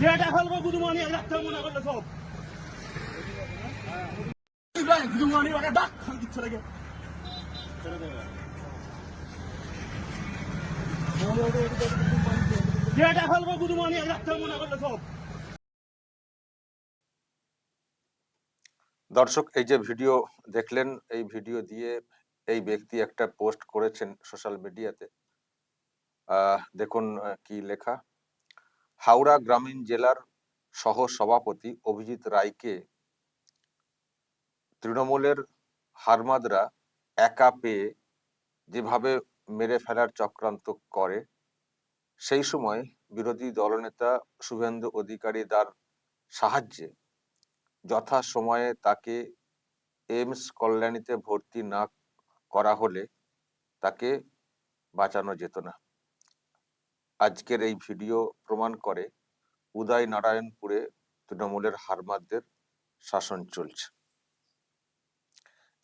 যেটা ফেলব গুদুমানি রাখতে মনে করলে সব। গুদুমানি ওটা ডাক দিচ্ছে রেখে যেটা ফেলব গুদুমানি রাখতে মনে করলে সব। দর্শক এই যে ভিডিও দেখলেন এই ভিডিও দিয়ে এই ব্যক্তি একটা পোস্ট করেছেন সোশ্যাল মিডিয়াতে। আহ, দেখুন কি লেখা। হাওড়া গ্রামীণ জেলার সহ সভাপতি অভিজিৎ রায়কে তৃণমূলের হারমাদরা একা পেয়ে যেভাবে মেরে ফেলার চক্রান্ত করে, সেই সময় বিরোধী দলনেতা শুভেন্দু অধিকারী তার সাহায্যে যথা সময়ে তাকে এমস কল্যাণীতে ভর্তি না করা হলে তাকে বাঁচানো যেত না। আজকের এই ভিডিও প্রমাণ করে উদয় নারায়ণপুরে তৃণমূলের হারমাদদের শাসন চলছে।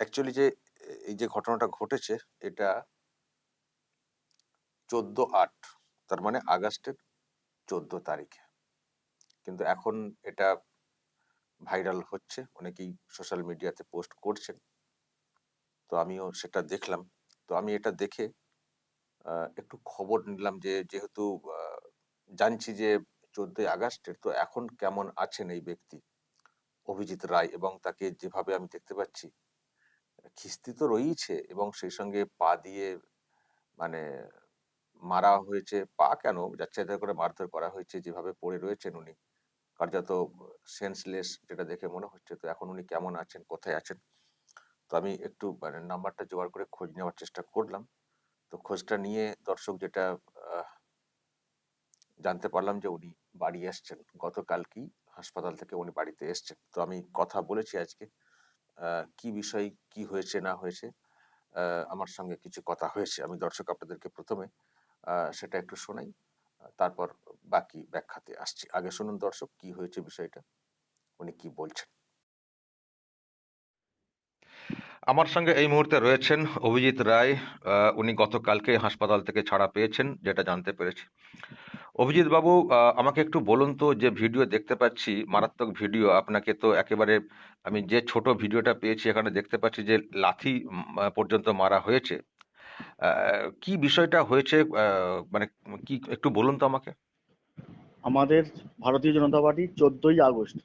অ্যাকচুয়ালি যে, এই যে ঘটনাটা ঘটেছে, এটা চোদ্দ আট, তার মানে আগস্টের চোদ্দ তারিখে। কিন্তু এখন এটা ভাইরাল হচ্ছে, অনেকেই সোশ্যাল মিডিয়াতে পোস্ট করছেন। তো আমিও সেটা দেখলাম। তো আমি এটা দেখে একটু খবর নিলাম যে, যেহেতু জানছি যে চোদ্দই আগস্টের, তো এখন কেমন আছেন এই ব্যক্তি? অভিজিৎ রায় এবং তাকে যেভাবে আমি দেখতে পাচ্ছি, খিস্তি তো রয়েছে এবং সেই সঙ্গে পা দিয়ে মানে মারা হয়েছে, পা কেন? যাচ্ছে করে মারধর করা হয়েছে, যেভাবে পড়ে রয়েছেন উনি। কার্যত সেন্সলেস যেটা দেখে মনে হচ্ছে, তো এখন উনি কেমন আছেন, কোথায় আছেন? তো আমি একটু মানে নাম্বারটা জোগাড় করে খোঁজ নেওয়ার চেষ্টা করলাম। তো খোঁজটা নিয়ে দর্শক যেটা জানতে পারলাম যে উনি বাড়ি এসছেন। গতকালকেই হাসপাতাল থেকে উনি বাড়িতে এসছেন? তো আমি কথা বলেছি আজকে কি বিষয়, কি হয়েছে, না হয়েছে আমার সঙ্গে কিছু কথা হয়েছে। আমি দর্শক আপনাদেরকে প্রথমে সেটা একটু শোনাই তারপর বাকি ব্যাখ্যাতে আসছি। আগে শুনুন দর্শক, কি হয়েছে বিষয়টা? উনি কি বলছেন? আমার সঙ্গে এই মুহূর্তে রয়েছেন অভিজিৎ রায় উনি গতকালকে হাসপাতাল থেকে ছাড়া পেয়েছেন, যেটা জানতে পেরেছি। অভিজিৎ বাবু আমাকে একটু বলুন তো, যে ভিডিও দেখতে পাচ্ছি, মারাত্মক ভিডিও, আপনাকে তো একেবারে আমি যে ছোট ভিডিওটা পেয়েছি, এখানে দেখতে পাচ্ছি যে লাথি পর্যন্ত মারা হয়েছে। কি বিষয়টা হয়েছে মানে কি, একটু বলুন তো আমাকে। আমাদের ভারতীয় জনতা পার্টি চোদ্দই আগস্ট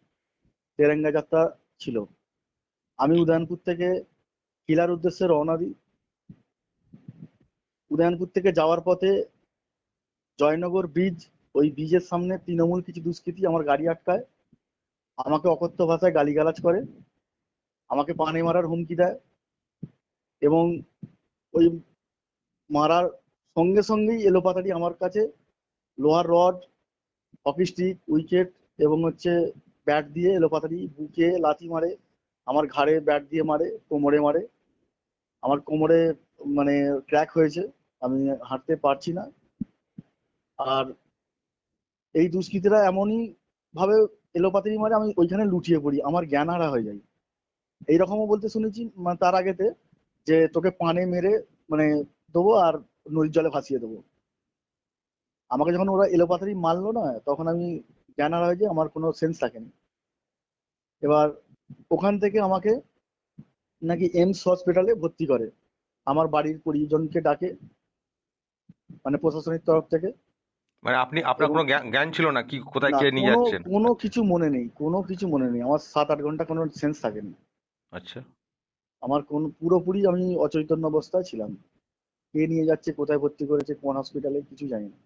তেরেঙ্গা যাত্রা ছিল। আমি উদয়নপুর থেকে কিলার উদ্দেশ্যে রওনা দিই উদয়নপুর থেকে যাওয়ার পথে জয়নগর ব্রিজ ওই ব্রিজের সামনে তৃণমূল কিছু দুষ্কৃতী আমার গাড়ি আটকায়। আমাকে অকথ্য ভাষায় গালিগালাজ করে। আমাকে পানি মারার হুমকি দেয় এবং ওই মারার সঙ্গে সঙ্গেই এলোপাতাড়ি আমার কাছে লোহার রড হকি স্টিক উইকেট এবং হচ্ছে ব্যাট দিয়ে এলোপাতাড়ি বুকে লাথি মারে, আমার ঘাড়ে ব্যাট দিয়ে মারে, কোমরে মারে। আমার কোমরে মানে ক্র্যাক হয়েছে, আমি হাঁটতে পারছি না। আর এই দুষ্কৃতীরা এমনই ভাবে এলোপাতাড়ি মারে, আমি ওইখানে লুটিয়ে পড়ি, আমার জ্ঞান হারা হয়ে যায়। এইরকমও বলতে শুনেছি মানে তার আগেতে যে তোকে পানে মেরে মানে দেবো আর নদীর জলে ভাসিয়ে দেবো। আমাকে যখন ওরা এলোপাতারি মারলো না, তখন আমি জ্ঞান হারা হয়ে যাই আমার কোনো সেন্স থাকেনি। এবার ওখান থেকে আমাকে নাকি এমস হসপিটালে ভর্তি করে। আমার বাড়ির পরিজনকে ডাকে মানে প্রশাসনিক তরফ থেকে। মানে আপনি আপনার কোনো জ্ঞান ছিল না কি কোথায় কে নিয়ে যাচ্ছেন? কোনো কিছু মনে নেই কোনো কিছু মনে নেই। আমার সাত আট ঘণ্টা কোনো সেন্স থাকেনি। আচ্ছা। আমার কোন পুরোপুরি আমি অচৈতন্য অবস্থায় ছিলাম। কে নিয়ে যাচ্ছে কোথায় ভর্তি করেছে কোন হসপিটালে কিছু জানি না।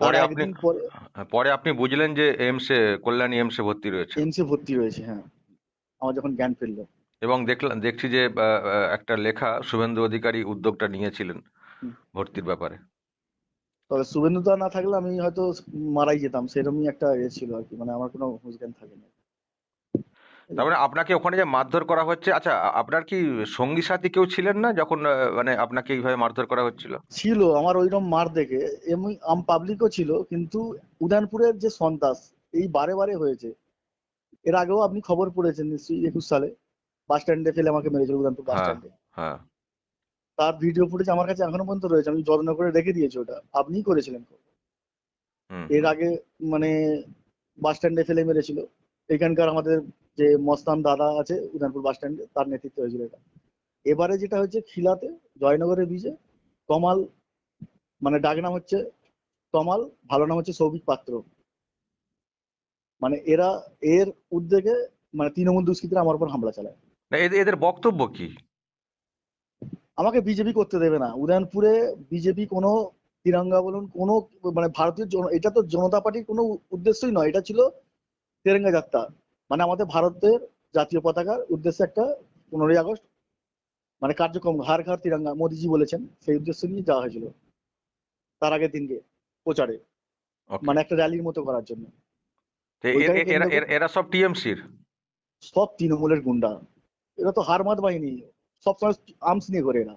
পরে আপনি পরে আপনি বুঝলেন যে এমসে কল্যাণী এমসে ভর্তি রয়েছে। এমসে ভর্তি হয়েছে হ্যাঁ। আমার যখন জ্ঞান ফিরলো। এবং দেখলাম দেখছি যে একটা লেখা শুভেন্দু অধিকারী উদ্যোগটা নিয়েছিলেন ভর্তির ব্যাপারে। তবে শুভেন্দুদা না থাকলে আমি হয়তো মারাই যেতাম সেরকমই একটা ইয়ে ছিল আর কি মানে আমার কোনো হুঁশ জ্ঞান থাকেনি তার মানে আপনাকে ওখানে যে মারধর করা হচ্ছে আচ্ছা আপনার কি সঙ্গী সাথী কেউ ছিলেন না যখন মানে আপনাকে এইভাবে মারধর করা হচ্ছিল? ছিল আমার ওইরকম মার দেখে এমনি আম পাবলিকও ছিল কিন্তু উদয়নপুরের যে সন্ত্রাস এই বারে বারে হয়েছে এর আগেও আপনি খবর পড়েছেন নিশ্চয়ই একুশ সালে বাস স্ট্যান্ডে ফেলে আমাকে মেরেছিল উদয়নপুর বাস। স্ট্যান্ডে হ্যাঁ। তার ভিডিও ফুটেজ আমার কাছে এখনও পর্যন্ত রয়েছে আমি যত্ন করে রেখে দিয়েছি ওটা। আপনিই করেছিলেন এর আগে মানে বাস স্ট্যান্ডে ফেলে মেরেছিল। এখানকার আমাদের যে মস্তান দাদা আছে উদয়নপুর বাস স্ট্যান্ডে তার নেতৃত্বে হয়েছিল এটা। এবারে যেটা হচ্ছে খিলাতে জয়নগরের বীজে কমাল মানে ডাক নাম হচ্ছে কমাল ভালো নাম হচ্ছে সৌভিক পাত্র। মানে এরা এর উদ্যোগে মানে তৃণমূল দুষ্কৃতীরা আমার উপর হামলা চালায়। না, এদের বক্তব্য কি? আমাকে বিজেপি করতে দেবে না। উদয়নপুরে বিজেপি কোনো তিরঙ্গা বলুন কোনো মানে ভারতীয় এটা তো জনতা পার্টির কোনো উদ্দেশ্যই নয়। এটা ছিল তেরেঙ্গা যাত্রা। মানে আমাদের ভারতের জাতীয় পতাকার উদ্দেশ্যে একটা পনেরোই আগস্ট মানে কার্যক্রম হার ঘর তিরঙ্গা মোদিজি বলেছেন সেই উদ্দেশ্য নিয়ে যাওয়া হয়েছিল। তার আগের দিনকে প্রচারে। মানে একটা র্যালির মতো করার জন্য। এরা সব টিএমসির। সব তৃণমূলের গুন্ডা। এরা তো হারমাত বাহিনী। সবসময় আর্মস নিয়ে ঘোরে এরা।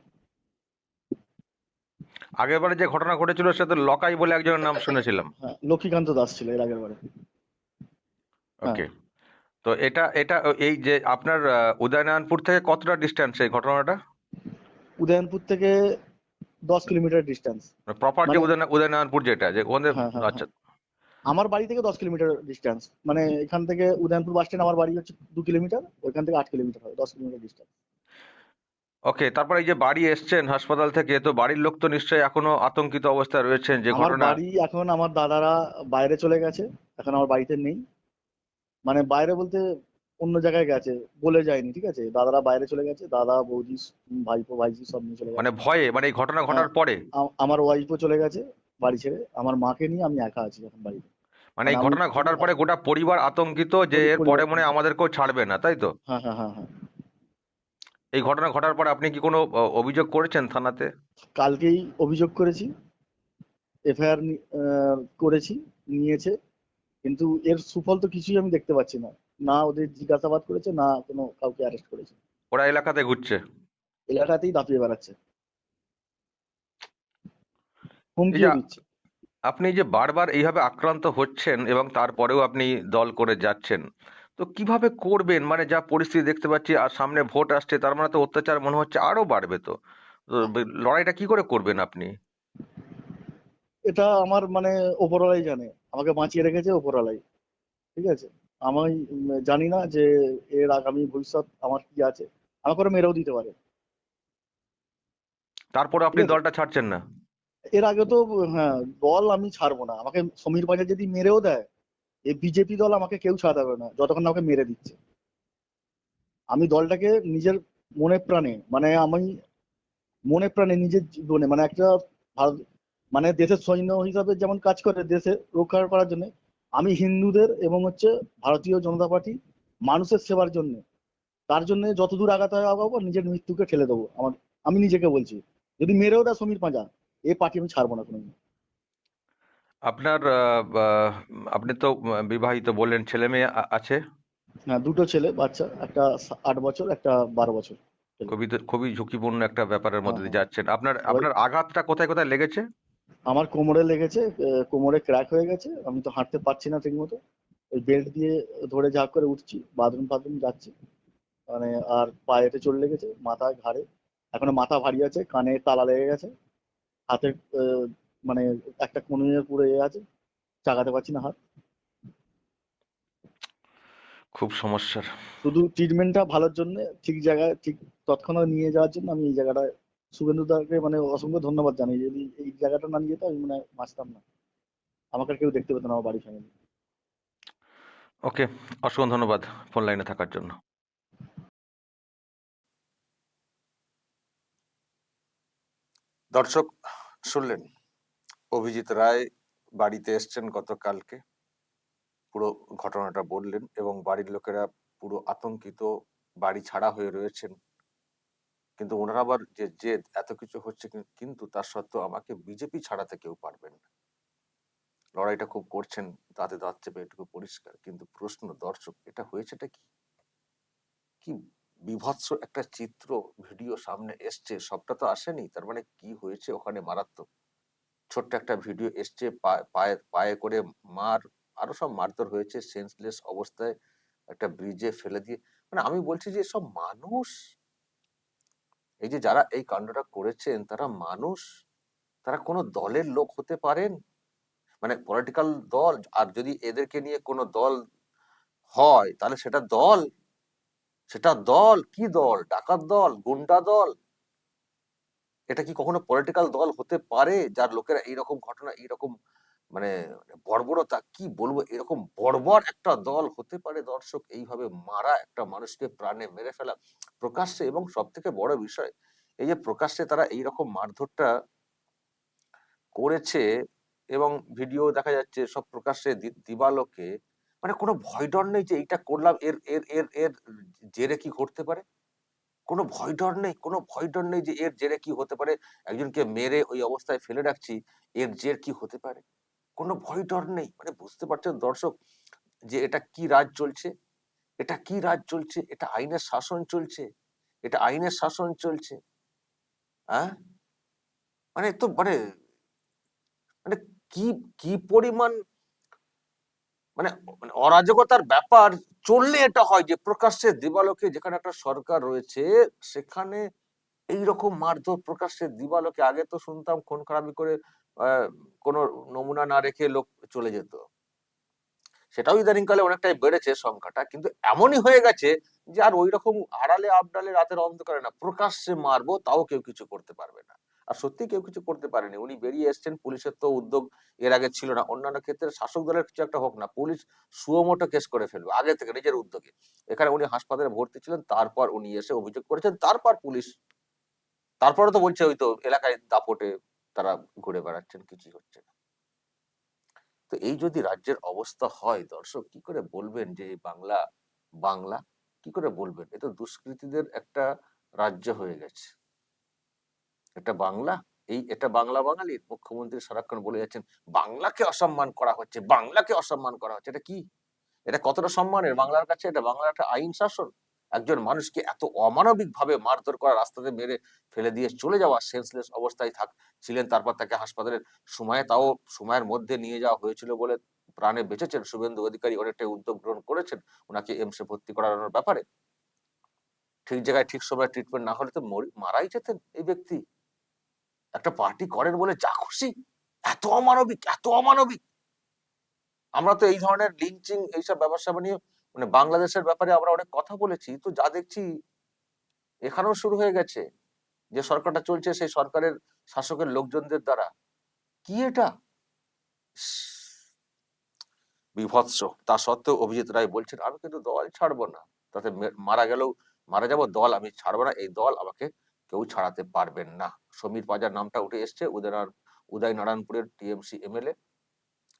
আগের বারে যে ঘটনা ঘটেছিল সেটা লকাই বলে একজনের নাম শুনেছিলাম। হ্যাঁ লক্ষ্মীকান্ত দাস ছিল এর আগের বারে। হ্যাঁ। ওকে। তো এটা এটা এই যে আপনার উদয়নারায়ণপুর থেকে কতটা ডিস্টেন্স এই ঘটনাটা? উদয়নপুর থেকে দশ কিলোমিটার ডিস্টেন্স প্রপার যে উদয় উদয়নারায়ণপুর যেটা যে ওখানে হ্যাঁ, আচ্ছা। আমার বাড়ি থেকে দশ কিলোমিটার ডিস্টেন্স মানে এখান থেকে উদয়নপুর বাস স্ট্যান্ড আমার বাড়ি হচ্ছে দু কিলোমিটার ওইখান থেকে আট কিলোমিটার হয় দশ কিলোমিটার ডিস্টেন্স ওকে তারপর এই যে বাড়ি এসছেন হাসপাতাল থেকে তো বাড়ির লোক তো নিশ্চয়ই এখনও আতঙ্কিত অবস্থায় রয়েছেন যে আমার ঘটনা বাড়ি এখন আমার দাদারা বাইরে চলে গেছে এখন আমার বাড়িতে নেই। মানে বাইরে বলতে অন্য জায়গায় গেছে বলে যায়নি ঠিক আছে? দাদারা বাইরে চলে গেছে দাদা বৌদি ভাইপো ভাইজি সব নিয়ে চলে গেছে। মানে ভয়ে মানে এই ঘটনা ঘটার হ্যাঁ। পরে? আমার ওয়াইফও চলে গেছে বাড়ি ছেড়ে। আমার মাকে নিয়ে আমি একা আছি এখন বাড়িতে। মানে এই ঘটনা ঘটার পরে গোটা পরিবার আতঙ্কিত যে এর পরে মনে আমাদেরকেও ছাড়বে না তাই তো? হ্যাঁ হ্যাঁ হ্যাঁ হ্যাঁ। এই ঘটনা ঘটার পরে আপনি কি কোনো অভিযোগ করেছেন থানাতে? কালকেই অভিযোগ করেছি। এফআইআর করেছি নিয়েছে। কিন্তু এর সুফল তো কিছুই আমি দেখতে পাচ্ছি না। না ওদের জিজ্ঞাসাবাদ করেছে না কোনো কাউকে অ্যারেস্ট করেছে। ওরা এলাকাতে ঘুরছে? এলাকাতেই দাপিয়ে বেড়াচ্ছে। যে- দিচ্ছে। আপনি যে বারবার এইভাবে আক্রান্ত হচ্ছেন এবং তারপরেও আপনি দল করে যাচ্ছেন তো কীভাবে করবেন? মানে যা পরিস্থিতি দেখতে পাচ্ছি আর সামনে ভোট আসছে তার মানে তো অত্যাচার মনে হচ্ছে আরও বাড়বে তো। লড়াইটা কি করে করবেন আপনি? এটা আমার মানে ওপরওয়ালাই জানে। আমাকে বাঁচিয়ে রেখেছে ওপরওয়ালাই। ঠিক আছে? আমি জানি না যে এর আগামী ভবিষ্যৎ আমার কি আছে। আমাকে মেরেও দিতে পারে। তারপরে আপনি দলটা ছাড়ছেন না? এর আগে তো হ্যাঁ দল আমি ছাড়বো না। আমাকে সমীর বাজার যদি মেরেও দেয় এই বিজেপি দল আমাকে কেউ ছাড়াতে পারবে না, যতক্ষণ না আমাকে মেরে দিচ্ছে। আমি দলটাকে নিজের মনে প্রাণে মানে আমি মনে প্রাণে নিজের জীবনে মানে একটা ভারত মানে দেশের সৈন্য হিসাবে যেমন কাজ করে দেশে রক্ষা করার জন্য, আমি হিন্দুদের এবং হচ্ছে ভারতীয় জনতা পার্টি মানুষের সেবার জন্য, তার জন্য যতদূর আগাতে হয় আগাবো নিজের মৃত্যুকে ঠেলে দেবো। আমার, আমি নিজেকে বলছি। যদি মেরেও দেয় সমীর পাঁজা এই পার্টি আমি ছাড়বো না কোনোদিন। আপনার আপনি তো বিবাহিত বললেন ছেলে মেয়ে আছে? হ্যাঁ দুটো ছেলে বাচ্চা একটা আট বছর একটা বারো বছর। খুবই খুবই ঝুঁকিপূর্ণ একটা ব্যাপারের মধ্যে দিয়ে হ্যাঁ, যাচ্ছেন। আপনার আপনার আঘাতটা কোথায় কোথায় লেগেছে? আমার কোমরে লেগেছে কোমরে ক্র্যাক হয়ে গেছে আমি তো হাঁটতে পারছি না ঠিক মতো। ওই বেল্ট দিয়ে ধরে ঝাঁক করে উঠছি বাথরুম ফাথরুম যাচ্ছি। মানে আর পায়েতে চলে লেগেছে মাথায় ঘাড়ে। এখনও মাথা ভারী আছে কানে তালা লেগে গেছে। হাতে আহ, মানে একটা কনুইয়ের পুরো এ আছে চাগাতে পারছি না হাত। খুব সমস্যার। শুধু ট্রিটমেন্টটা ভালোর জন্য ঠিক জায়গায় ঠিক তৎক্ষণাৎ নিয়ে যাওয়ার জন্য আমি এই জায়গাটা শুভেন্দু দাকে মানে অসংখ্য ধন্যবাদ জানাই যদি এই জায়গাটা না নিয়ে যেত আমি মানে বাঁচতাম না। আমাকে কেউ দেখতে পেতো না আমার বাড়ি ফ্যামিলি ওকে অসংখ্য ধন্যবাদ ফোন লাইনে থাকার জন্য। দর্শক শুনলেন? অভিজিৎ রায় বাড়িতে এসছেন গতকালকে। পুরো ঘটনাটা বললেন এবং বাড়ির লোকেরা পুরো আতঙ্কিত, বাড়ি ছাড়া হয়ে রয়েছেন। কিন্তু ওনারা আবার যে জেদ, এত কিছু হচ্ছে কিন্তু তার সত্ত্বেও আমাকে বিজেপি ছাড়াতে কেউ পারবেন না। লড়াইটা খুব করছেন দাঁতে দাঁত চেপে এটুকু পরিষ্কার। কিন্তু প্রশ্ন, দর্শক, এটা হয়েছেটা কি? কি বিভৎস একটা চিত্র ভিডিও সামনে এসছে, সবটা তো আসেনি? তার মানে কি হয়েছে ওখানে মারাত্মক? ছোট্ট একটা ভিডিও এসছে পায়ে পায়ে করে মার, আরও সব মারধর হয়েছে সেন্সলেস অবস্থায় একটা ব্রিজে ফেলে দিয়ে। মানে আমি বলছি যে সব মানুষ? এই যে যারা এই কাণ্ডটা করেছেন, তারা মানুষ? তারা কোনো দলের লোক হতে পারেন? মানে পলিটিক্যাল দল, আর যদি এদেরকে নিয়ে কোনো দল হয়, তাহলে সেটা দল? সেটা দল? কি দল? ডাকাত দল? গুন্ডা দল? এটা কি কখনো পলিটিক্যাল দল হতে পারে? যার লোকেরা এইরকম ঘটনা, এইরকম মানে বর্বরতা, কি বলব? এরকম বর্বর একটা দল হতে পারে, দর্শক? এইভাবে মারা একটা মানুষকে প্রাণে মেরে ফেলা প্রকাশ্যে এবং সব থেকে বড় বিষয়, এই যে প্রকাশ্যে তারা এইরকম মারধরটা করেছে এবং ভিডিও দেখা যাচ্ছে সব প্রকাশ্যে দিবালোকে মানে কোনো ভয় ডর নেই যে এইটা করলাম, এর এর এর এর জেরে কি ঘটতে পারে? কোনো ভয় ডর নেই, কোনো ভয় ডর নেই যে এর জেরে কি হতে পারে? একজনকে মেরে ওই অবস্থায় ফেলে রাখছি, এর জের কি হতে পারে? কোনো ভয় ডর নেই। মানে বুঝতে পারছেন দর্শক যে এটা কি রাজ চলছে? এটা কি রাজ চলছে? এটা আইনের শাসন চলছে? এটা আইনের শাসন চলছে? হ্যাঁ মানে তো মানে মানে কি কি পরিমাণ মানে মানে অরাজকতার ব্যাপার চললে এটা হয় যে প্রকাশ্যে দিবালোকে যেখানে একটা সরকার রয়েছে, সেখানে এই রকম মারধর প্রকাশ্যে দিবালোকে আগে তো শুনতাম খুন খারাপি করে কোনো নমুনা না রেখে লোক চলে যেত। সেটাও ইদানিংকালে অনেকটাই বেড়েছে সংখ্যাটা, কিন্তু এমনই হয়ে গেছে যে আর ওই রকম আড়ালে আবডালে রাতের অন্ধকারে না, প্রকাশ্যে মারবো, তাও কেউ কিছু করতে পারবে না। আর সত্যি কেউ কিছু করতে পারেনি। উনি বেরিয়ে এসেছেন, পুলিশের তো উদ্যোগ এর আগে ছিল না। অন্যান্য ক্ষেত্রে শাসক দলের কিছু একটা হোক না, পুলিশ সুমোটো কেস করে ফেলবে, আগে থেকে নিজের উদ্যোগে। এখানে উনি হাসপাতালে ভর্তি ছিলেন, তারপর উনি এসে অভিযোগ করেছেন, তারপর পুলিশ, তারপরে তো বলছে ওই তো এলাকায় দাপটে তারা ঘুরে বেড়াচ্ছেন, কিছুই হচ্ছে না। তো এই যদি রাজ্যের অবস্থা হয়, দর্শক, কি করে বলবেন যে বাংলা বাংলা, কি করে বলবেন? এ তো দুষ্কৃতীদের একটা রাজ্য হয়ে গেছে। এটা বাংলা? এই এটা বাংলা বাঙালির মুখ্যমন্ত্রী সারাক্ষণ বলে যাচ্ছেন, বাংলাকে অসম্মান করা হচ্ছে, বাংলাকে অসম্মান করা হচ্ছে, এটা কি? এটা কতটা সম্মানের বাংলার কাছে এটা বাংলার একটা আইন শাসন। একজন মানুষকে এত অমানবিক ভাবে মারধর করা, রাস্তাতে মেরে ফেলে দিয়ে চলে যাওয়া সেন্সলেস অবস্থায় থাক ছিলেন, তারপর তাকে হাসপাতালের সময়ে, তাও সময়ের মধ্যে নিয়ে যাওয়া হয়েছিল বলে প্রাণে বেঁচেছেন। শুভেন্দু অধিকারী অনেকটাই উদ্যোগ গ্রহণ করেছেন ওনাকে এমসে ভর্তি করানোর ব্যাপারে। ঠিক জায়গায় ঠিক সময় ট্রিটমেন্ট না হলে তো মারাই যেতেন এই ব্যক্তি। একটা পার্টি করেন বলে যা খুশি। এত অমানবিক এত অমানবিক। আমরা তো এই ধরনের লিঞ্চিং এইসব ব্যবসা নিয়ে মানে বাংলাদেশের ব্যাপারে আমরা অনেক কথা বলেছি, তো যা দেখছি এখানেও শুরু হয়ে গেছে। যে সরকারটা চলছে সেই সরকারের শাসকের লোকজনদের দ্বারা। কি এটা? বিভৎস। তা সত্ত্বেও অভিজিৎ রায় বলছেন, আমি কিন্তু দল ছাড়বো না। তাতে মারা গেলেও মারা যাব, দল আমি ছাড়বো না। এই দল আমাকে কেউ ছাড়াতে পারবেন না। সমীর পাজার নামটা উঠে এসছে। উদয়নারায়ণ উদয় নারায়ণপুরের টিএমসি এমএলএ।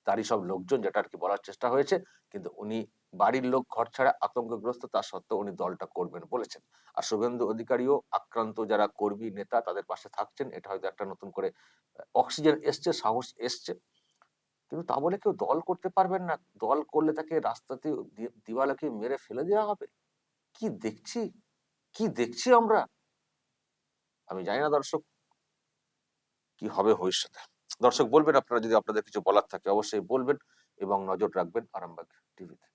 তারই সব লোকজন, যেটা আর কি বলার চেষ্টা হয়েছে। কিন্তু উনি বাড়ির লোক, ঘর ছাড়া আতঙ্কগ্রস্ত, তা সত্ত্বেও উনি দলটা করবেন বলেছেন। আর শুভেন্দু অধিকারীও আক্রান্ত যারা কর্মী, নেতা, তাদের পাশে থাকছেন। এটা হয়তো একটা নতুন করে অক্সিজেন এসছে, সাহস এসছে। কিন্তু তা বলে কেউ দল করতে পারবেন না। দল করলে তাকে রাস্তাতে দি- দিওয়ালাকে মেরে ফেলে দেওয়া হবে? কি দেখছি? কি দেখছি আমরা? আমি জানি না দর্শক কি হবে ভবিষ্যতে। দর্শক বলবেন, আপনারা যদি আপনাদের কিছু বলার থাকে অবশ্যই বলবেন এবং নজর রাখবেন আরামবাগ টিভিতে।